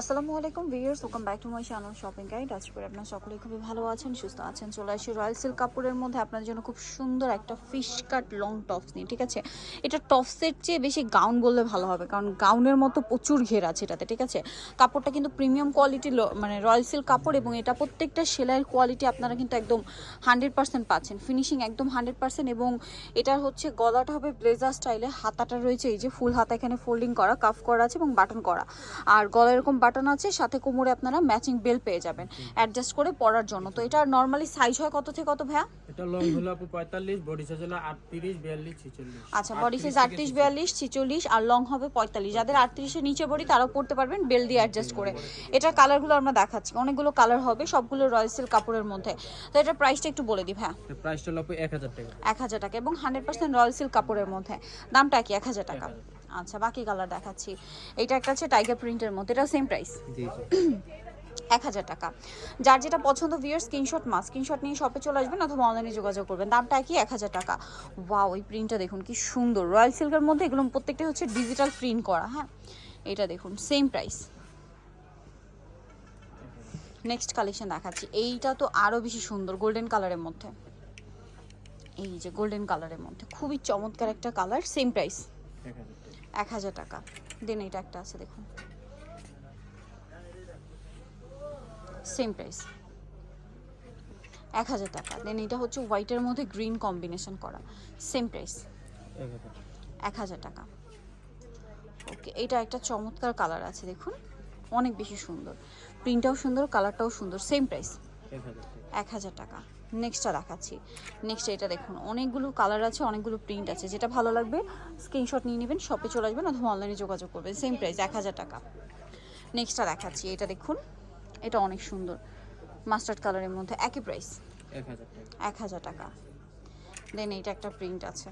আসসালামু আলাইকুম viewers, welcome back to my channel shopping guide. আজকে করে আপনারা সকলে খুবই ভালো আছেন, সুস্থ আছেন। চলে আসি রয়্যাল সিল্ক কাপড়ের মধ্যে আপনাদের জন্য খুব সুন্দর একটা ফিশ কাট লং টপস নিয়ে, ঠিক আছে? এটা টপসের চেয়ে বেশি গাউন বললে ভালো হবে, কারণ গাউনের মতো প্রচুর ঘের আছে এটাতে, ঠিক আছে? কাপড়টা কিন্তু প্রিমিয়াম কোয়ালিটি মানে রয়্যাল সিল্ক কাপড় এবং এটা প্রত্যেকটা সেলাইয়ের কোয়ালিটি আপনারা কিন্তু একদম হান্ড্রেড পার্সেন্ট পাচ্ছেন। ফিনিশিং একদম হান্ড্রেড পার্সেন্ট এবং এটার হচ্ছে গলাটা হবে ব্লেজার স্টাইলে হাতাটা রয়েছে, এই যে ফুল হাতা এখানে ফোল্ডিং করা কাফ করা আছে এবং বাটন করা। আর গলা এরকম বাটন আছে সাথে কোমরে আপনারা ম্যাচিং বেল পেয়ে যাবেন। অ্যাডজাস্ট করে পরার জন্য। তো এটা নর্মালি সাইজ হয় কত থেকে কত ভাইয়া? এটা লং হলো আপু পঁয়তাল্লিশ বডি সাইজ হলো আটত্রিশ বিয়াল্লিশ ছিচল্লিশ। আচ্ছা বডি সাইজ আটত্রিশ বিয়াল্লিশ ছিচল্লিশ আর লং হবে পঁয়তাল্লিশ। যাদের আটত্রিশের নিচে বডি তারাও পড়তে পারবেন বেল দিয়ে অ্যাডজাস্ট করে। এটার কালারগুলো আমরা দেখাচ্ছি। অনেকগুলো কালার হবে সবগুলো রয়্যাল সিল্ক কাপড়ের মধ্যে। তো এটার প্রাইসটা একটু বলে দিই ভাইয়া। প্রাইসটা হলো আপু এক হাজার টাকা। এক হাজার টাকা এবং হান্ড্রেড পার্সেন্ট রয়্যাল সিল্ক কাপড়ের মধ্যে। দামটা কি? এক হাজার টাকা। আচ্ছা বাকি কালার দেখাচ্ছি। এটা একটা আছে টাইগার প্রিন্টের মধ্যে এটা সেম প্রাইস এক হাজার টাকা। যার যেটা পছন্দ ভিউয়ার স্ক্রিনশট মাস স্ক্রিনশট নিয়ে শপে চলে আসবেন অথবা অনলাইনে যোগাযোগ করবেন। দামটা কি এক হাজার টাকা। ওয়াও ওই প্রিন্টটা দেখুন কি সুন্দর। রয়্যাল সিল্কের মধ্যে এগুলো প্রত্যেকটা হচ্ছে ডিজিটাল প্রিন্ট করা হ্যাঁ? এটা দেখুন সেম প্রাইস নেক্সট কালেকশন দেখাচ্ছি। এইটা তো আরও বেশি সুন্দর গোল্ডেন কালারের মধ্যে। এই যে গোল্ডেন কালারের মধ্যে। খুবই চমৎকার একটা কালার সেম প্রাইস এক হাজার টাকা। দেন এটা একটা আছে দেখুন। সেম প্রাইস এক হাজার টাকা। দেন এটা হচ্ছে হোয়াইটের মধ্যে গ্রিন কম্বিনেশন করা। সেম প্রাইস এক হাজার টাকা। ওকে এটা একটা চমৎকার কালার আছে দেখুন। অনেক বেশি সুন্দর। প্রিন্টটাও সুন্দর কালারটাও সুন্দর সেম প্রাইস এক হাজার টাকা। নেক্সটটা দেখাচ্ছি। নেক্সট এটা দেখুন অনেকগুলো কালার আছে অনেকগুলো প্রিন্ট আছে। যেটা ভালো লাগবে স্ক্রিনশট নিয়ে নেবেন শপে চলে আসবেন অথবা অনলাইনে যোগাযোগ করবেন। সেম প্রাইস এক হাজার টাকা। নেক্সটটা দেখাচ্ছি এটা দেখুন এটা অনেক সুন্দর। মাস্টার্ড কালারের মধ্যে একই প্রাইস এক হাজার টাকা। এক হাজার টাকা। দেন এইটা একটা প্রিন্ট আছে।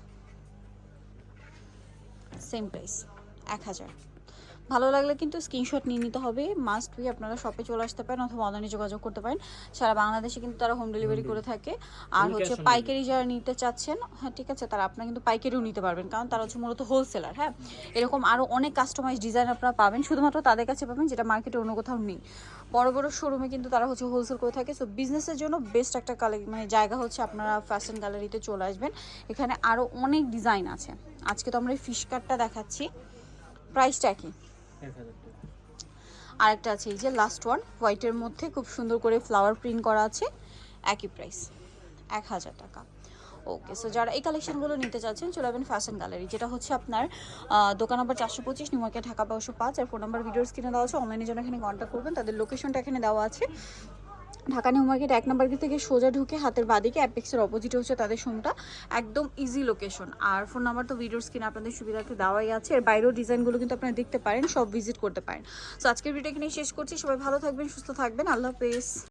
সেম প্রাইস এক হাজার। ভালো লাগলে কিন্তু স্ক্রিনশট নিয়ে নিতে হবে। মাস্ট বি আপনারা শপে চলে আসতে পারেন অথবা অনলাইনে যোগাযোগ করতে পারেন। সারা বাংলাদেশে কিন্তু তারা হোম ডেলিভারি করে থাকে। আর হচ্ছে পাইকারি যারা নিতে চাচ্ছেন হ্যাঁ ঠিক আছে তারা আপনারা কিন্তু পাইকারিও নিতে পারবেন। কারণ তারা হচ্ছে মূলত হোলসেলার হ্যাঁ? এরকম আরও অনেক কাস্টমাইজ ডিজাইন আপনারা পাবেন। শুধুমাত্র তাদের কাছে পাবেন যেটা মার্কেটে অন্য কোথাও নেই। বড় বড় শোরুমে কিন্তু তারা হচ্ছে হোলসেল করে থাকে। সো বিজনেসের জন্য বেস্ট একটা কালে মানে জায়গা হচ্ছে আপনারা ফ্যাশন গ্যালারিতে চলে আসবেন। এখানে আরও অনেক ডিজাইন আছে। আজকে তো আমরা এই ফিশ কাটটা দেখাচ্ছি। প্রাইসটা কি? এক হাজার টাকা আরেকটা আছে, এই যে লাস্ট ওয়ান হোয়াইটের মধ্যে খুব সুন্দর করে ফ্লাওয়ার প্রিন্ট করা আছে, একই প্রাইস এক হাজার টাকা। ওকে সো যারা এই কালেকশনগুলো নিতে চাচ্ছেন, চলে যাবেন ফ্যাশন গ্যালারি যেটা হচ্ছে আপনার দোকান নম্বর চারশো পঁচিশ নিউমার্কে ঢাকা বারোশো পাঁচ, আর ফোন নাম্বার ভিডিওস কিনে দেওয়া আছে অনলাইনে যেন এখানে কন্ট্যাক্ট করবেন, তাদের লোকেশনটা এখানে দেওয়া আছে। ঢাকা নিউ মার্কেট এক নম্বর গেট থেকে সোজা ঢুকে হাতের বাদিকে অ্যাপেক্সের অপোজিটে হচ্ছে তাদের সোমটা একদম ইজি লোকেশন আর ফোন নাম্বার তো ভিডিওর স্ক্রিনে আপনাদের সুবিধার্থে দেওয়াই আছে। এর বাইরেও ডিজাইনগুলো কিন্তু আপনারা দেখতে পারেন, সব ভিজিট করতে পারেন। সো আজকের ভিডিও এখানে শেষ করছি। সবাই ভালো থাকবেন, সুস্থ থাকবেন। আল্লাহ হাফেজ।